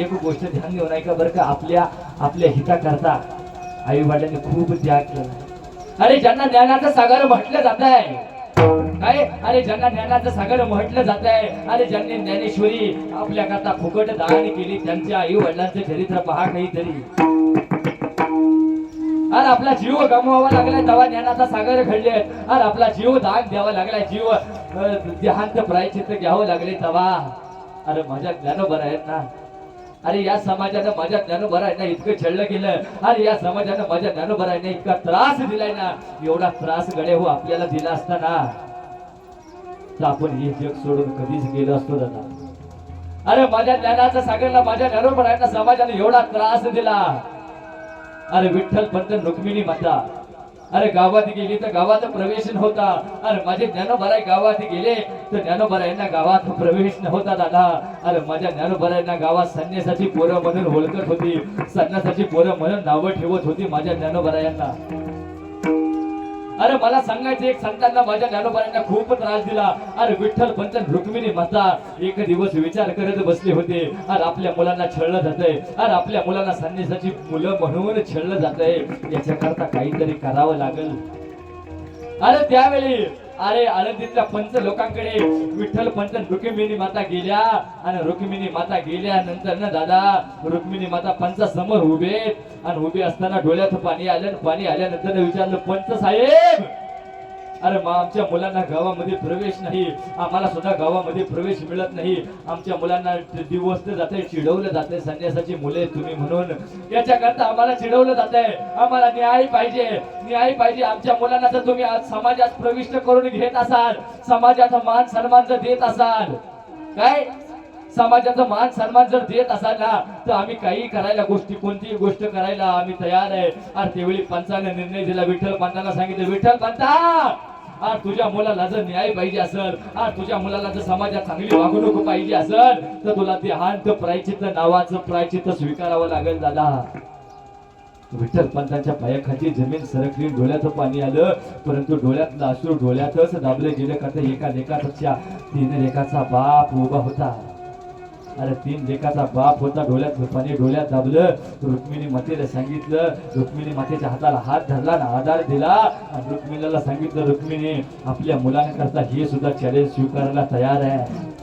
एक गोष्ट ध्यान देऊ नाही का बरं का आपल्या आपल्या हिताकरता आई वडिलांनी खूप त्याग केला. अरे ज्यांना ज्ञानाचं सागर म्हटलं जात आहे काय? अरे ज्यांना ज्ञानाचं सागर म्हटलं जात आहे अरे ज्यांनी ज्ञानेश्वरी आपल्या करता फुकट दान केली त्यांच्या आई वडिलांचं चरित्र पहा काहीतरी. अरे आपला जीव गमवावा लागलाय तेव्हा ज्ञानाचा सागर घडले अरे आपला जीव दान द्यावा लागलाय जीव देहांत प्रायचित्त घ्यावं लागले तेव्हा अरे माझ्या ज्ञानोबर आहेत ना. अरे या समाजानं माझ्या ज्ञानोबर आहे ना इतकं छळलं गेलं. अरे या समाजानं माझ्या ज्ञानोबर आहे ना इतका त्रास दिलाय ना. एवढा त्रास गडे हो आपल्याला दिला असता ना तर आपण हे जग सोडून कधीच गेलो असतो दादा. अरे माझ्या ज्ञानाचा सागरला माझ्या ज्ञानोबर आहे ना समाजाने एवढा त्रास दिला. अरे विठ्ठल पंत रुक्मिणी माता अरे गावात गेली तर गावात प्रवेश नव्हता अरे माझे ज्ञानोबराय गावात गेले तर ज्ञानोबरायांना गावात प्रवेश नव्हता दादा. अरे माझ्या ज्ञानोबरायांना गावात संन्यासाची पोरं म्हणून होलकट होती. संन्यासाची पोरं म्हणून नावं ठेवत होती माझ्या ज्ञानोबरायांना. अरे मला सांगायचं एक संतांना माझ्या ज्ञानोबारांना खूप त्रास दिला. अरे विठ्ठल पंत रुक्मिणी माता एक दिवस विचार करत बसले होते. अरे आपल्या मुलांना छळलं जातंय. अरे आपल्या मुलांना संन्यासाची मुलं म्हणून छळलं जातंय. याच्याकरता काहीतरी करावं लागेल. अरे त्यावेळी अरे आळंदीतल्या पंच लोकांकडे विठ्ठल पंच रुक्मिणी माता गेल्या. आणि रुक्मिणी माता गेल्यानंतर ना दादा रुक्मिणी माता पंचा समोर उभे आणि उभे असताना डोळ्यात पाणी आलं पाणी आल्यानंतर विचारलं पंच साहेब अरे मग आमच्या मुलांना गावामध्ये प्रवेश नाही. आम्हाला सुद्धा गावामध्ये प्रवेश मिळत नाही. आमच्या मुलांना दिवस जाते चिडवलं जाते संन्यासाची मुले तुम्ही म्हणून. याच्याकरता आम्हाला चिडवलं जात आहे आम्हाला न्याय पाहिजे. न्याय पाहिजे. आमच्या मुलांना जर तुम्ही आज समाजात प्रविष्ट करून घेत असाल समाजाचा मान सन्मान जर देत असाल काय? समाजाचा मान सन्मान जर देत असाल ना तर आम्ही काही करायला गोष्टी कोणतीही गोष्ट करायला आम्ही तयार आहे. आणि त्यावेळी पंचाने निर्णय दिला विठ्ठल पंतांना सांगितलं विठ्ठल पंता आज तुझ्या मुलाला जर न्याय पाहिजे असेल आज तुझ्या मुलाला जर समाजात चांगली वागणूक पाहिजे असेल तर तुला देहांत प्रायचित नावाचं प्रायचित स्वीकारावं लागेल दादा. विठ्ठल पंतांच्या पायाखाली जमीन सरकली डोळ्याचं पाणी आलं परंतु डोळ्यात अश्रू डोळ्यातच दाबले गेले करता एका लेखापेक्षा तीन लेखाचा बाप उभा होता. अरे तीन लेखाचा बाप होता डोळ्यात पाणी डोळ्यात दाबलं. रुक्मिणी मातेला सांगितलं. रुक्मिणी मातेच्या हाताला हात धरला ना आधार दिला. आणि रुक्मिणीला सांगितलं रुक्मिणी आपल्या मुलांकरता हे सुद्धा चॅलेंज स्वीकारायला तयार आहे.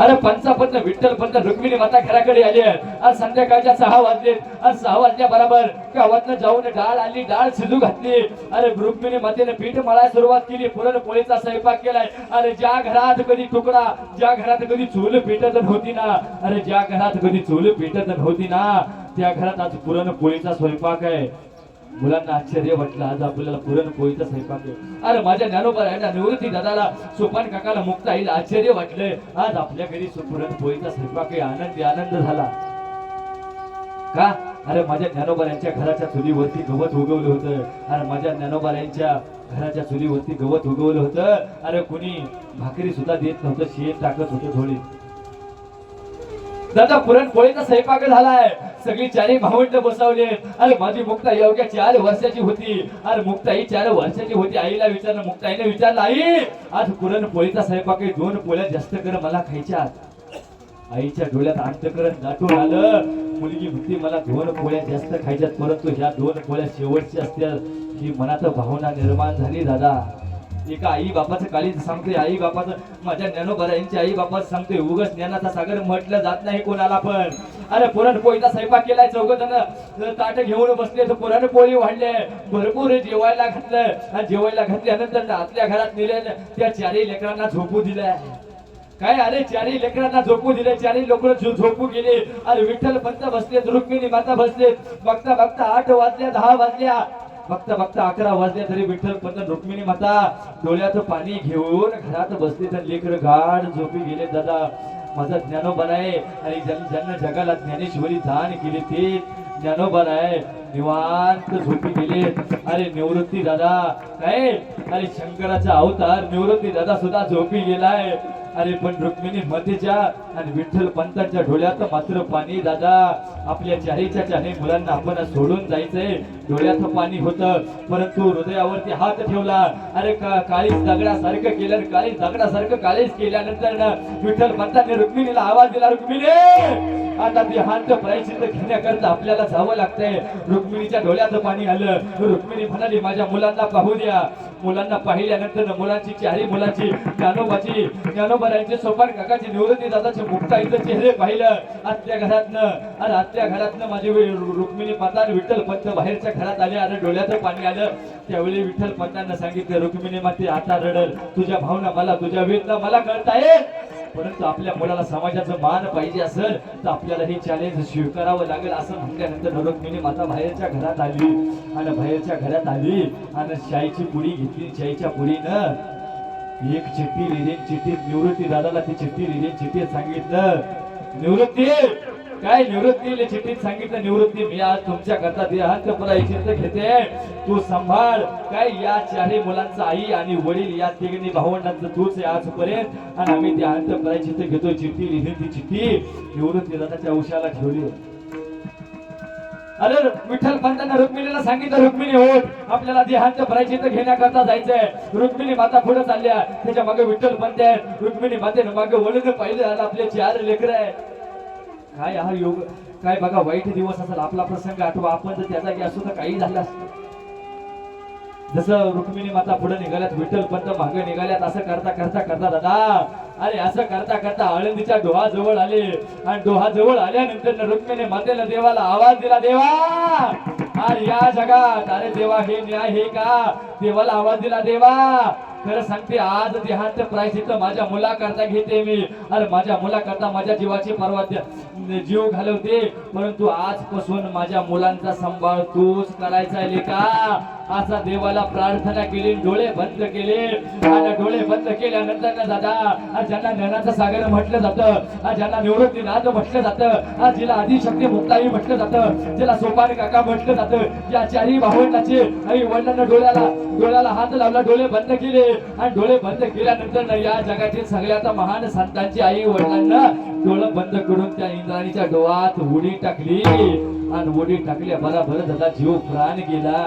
अरे पंचापंत विठ्ठल पंत रुक्मिणी माता घराकडे आली आहे. आज संध्याकाळच्या सहा वाजले आज सहा वाजल्या बरोबर गावातनं जाऊन डाळ आली डाळ शिजू घातली. अरे रुक्मिणी मातेने पीठ मळायला सुरुवात केली. पुरणपोळीचा स्वयंपाक केलाय. अरे ज्या घरात कधी तुकडा ज्या घरात कधी चूल पेटत नव्हती ना. अरे ज्या घरात कधी चूल पेटत नव्हती ना त्या घरात आज पुरणपोळीचा स्वयंपाक आहे. मुलांना आश्चर्य वाटलं. आज आपल्याला पुरण पुरणपोळीचा स्वयंपाक अरे माझ्या ज्ञानोबा आहे निवृत्ती दादाला सोपान काकाला मुक्ता येईल आश्चर्य वाटलंय. आज आपल्या घरी पुरण पुरणपोळीचा स्वयंपाक आहे. आनंदी आनंद झाला. का? अरे माझ्या ज्ञानोबा यांच्या घराच्या चुलीवरती गवत उगवलं होतं. अरे माझ्या ज्ञानोबा यांच्या घराच्या चुलीवरती गवत उगवलं होतं. अरे कुणी भाकरी सुद्धा देत नव्हतं. शेत टाकत होतं थोडी. दादा पुरणपोळीचा स्वयंपाक झालाय. सगळी चारी भावंड बसवले. अरे माझी मुक्ता एवढ्या चार वर्षाची होती. अरे मुक्ता ही चार वर्षाची होती. आईला विचारलं मुक्ताईने विचारलं आई आज पुरणपोळीचा स्वयंपाक दोन पोळ्या जास्त कर मला खायच्या आईच्या डोळ्यात अंतकरण दाटून आलं. मुलगी म्हणते मला दोन पोळ्या जास्त खायच्यात परंतु ह्या दोन पोळ्या शेवटच्या असत्या ही मनात भावना निर्माण झाली दादा. एका आई बापाचं काळी सांगते आई बापाचं माझ्या ज्ञानोबरा यांची आई बापाचं सांगते उगस ज्ञानाचा सागर म्हटलं जात नाही कोणाला पण. अरे पुरण पोळीचा स्वयंपाक केलाय चौघ जण ताट घेऊन बसले तर पुरण पोळी वाढले. भरपूर जेवायला घातलं. आणि जेवायला घातल्यानंतर आतल्या घरात नेले त्या चारही लेकरांना झोपू दिलंय. काय अरे चारही लेकरांना झोपू दिले चारही लोक झोपू गेले. अरे विठ्ठल पंत बसले रुक्मिणी माता बसले बघता बघता आठ वाजल्या दहा वाजल्या. बघता बघता अकरा वाजले तरी विठ्ठल पंत रुक्मिणी माता डोळ्याचं पाणी घेऊन घरात बसले तर लेकर गाढ झोपी गेले. दादा माझा ज्ञानोबा आहे आणि ज्यांना जगाला ज्ञानेश्वरी दान केली ते ज्ञानोबा आहे निवांत झोपी गेले. अरे निवृत्ती दादा काय? अरे शंकराचा अवतार निवृत्ती दादा सुद्धा झोपी गेलाय. अरे पण रुक्मिणी मतीच्या आणि विठ्ठल पंतांच्या डोळ्यात मात्र पाणी दादा. आपल्या चारीच्या चारी मुलांना आपण सोडून जायचंय. डोळ्यात पाणी होतं परंतु हृदयावरती हात ठेवला. अरे का काळीच दगडासारखं केलं आणि काळीच दगडासारखं काळीच केल्यानंतर विठ्ठल पंतांनी रुक्मिणीला आवाज दिला रुक्मिणी आता ती हात प्रायचित घेण्याकरता आपल्याला जावं लागतंय. रुक्मिणीच्या डोळ्याचं पाणी आलं. रुक्मिणी म्हणाली माझ्या मुलांना पाहू द्या. मुलांना पाहिल्यानंतर मुलांची चारी मुलांची ज्ञानोबाची ज्ञानोबरांची सोपान काकाची निवृत्ती दादाचे मुक्ताईचं चेहरे पाहिलं. आतल्या घरातनं आणि आतल्या घरातनं माझी रुक्मिणी माता विठ्ठल पंत बाहेरच्या घरात आले आणि डोळ्याचं पाणी आलं. त्यावेळी विठ्ठल पंतांना सांगितलं रुक्मिणी माते आता रडल. तुझ्या भावना मला तुझ्या वेदना मला कळताय परंतु आपल्या मुलाला समाजाचं मान पाहिजे असेल तर आपल्याला हे चॅलेंज स्वीकारावं लागेल असं म्हटल्यानंतर रुक्मिणी माता बाहेरच्या घरात आली. आणि बाहेरच्या घरात आली आणि शाईची पुडी घेतली. शाईच्या पुडीनं एक चिठ्ठी लिहिली चिठ्ठीत निवृत्ती दादाला ती चिठ्ठी लिहिली चिठ्ठीत सांगितलं. निवृत्ती! काय निवृत्ती चिठ्ठीत सांगितलं निवृत्ती मी आज तुमच्या करता देहांत चित्र घेते. तू सांभाळ. काय या चारही मुलांचा आई आणि वडील या तिघी भावंडांचं तूच आहे आजपर्यंत. आणि आम्ही देहांत चित्र घेतो चिठ्ठी लिहिली ती चिठ्ठी. निवृत्ती दादाच्या उशाला ठेवली. अरे विठ्ठल पंतांना रुक्मिणीला सांगितलं रुक्मिणी होत आपल्याला देहांत प्रायचित घेण्याकरता जायचंय. रुक्मिणी माता पुढे चालल्या. त्याच्यामागे विठ्ठल पंत आहेत रुक्मिणी मातेनं मागे वळून पाहिलं. आपले चार लेकर आहे. काय हा योग? काय बघा वाईट दिवस असेल आपला प्रसंग आठवा आपण जर त्याचा जागी असू तर काही झालं जसं रुक्मिणी माता पुढे निघाल्यात विठ्ठल पंत मागे निघाल्यात असं करता करता करता दादा अरे असं करता करता आळंदीच्या डोहा जवळ आले. आणि डोहा जवळ आल्यानंतर रुक्मिणी मातेला देवाला आवाज दिला देवा अरे या जगात. अरे देवा हे न्याय हे का? देवाला आवाज दिला देवा खरं सांगते आज देहांत प्रायचित माझ्या मुलाकरता घेते मी. अरे माझ्या मुलाकरता माझ्या जीवाची पर्वा जीव घालवते परंतु आजपासून माझ्या मुलांचा सांभाळ तूच करायचा आहे का असा देवाला प्रार्थना केली डोळे बंद केले. आणि डोळे बंद केल्यानंतर ना दादा आज ज्यांना ज्ञानाचं सागर म्हटलं जातं आज ज्यांना निवृत्ती नाद म्हटलं जातं आज जिला आदिशक्ती मुक्ताई म्हटलं जातं जिला सोपान काका म्हटलं जातं या चारही भावंडाचे आई वडिलांना डोळ्याला डोळ्याला हात लावला डोळे बंद केले. आणि डोळे बंद केल्यानंतर ना या जगातील सगळ्यात महान संतांची आई वडिलांना डोळं बंद करून त्या इंद्राणीच्या डोळ्यात उडी टाकली. आणि उडी टाकल्या बराबर दादा जीव प्राण गेला.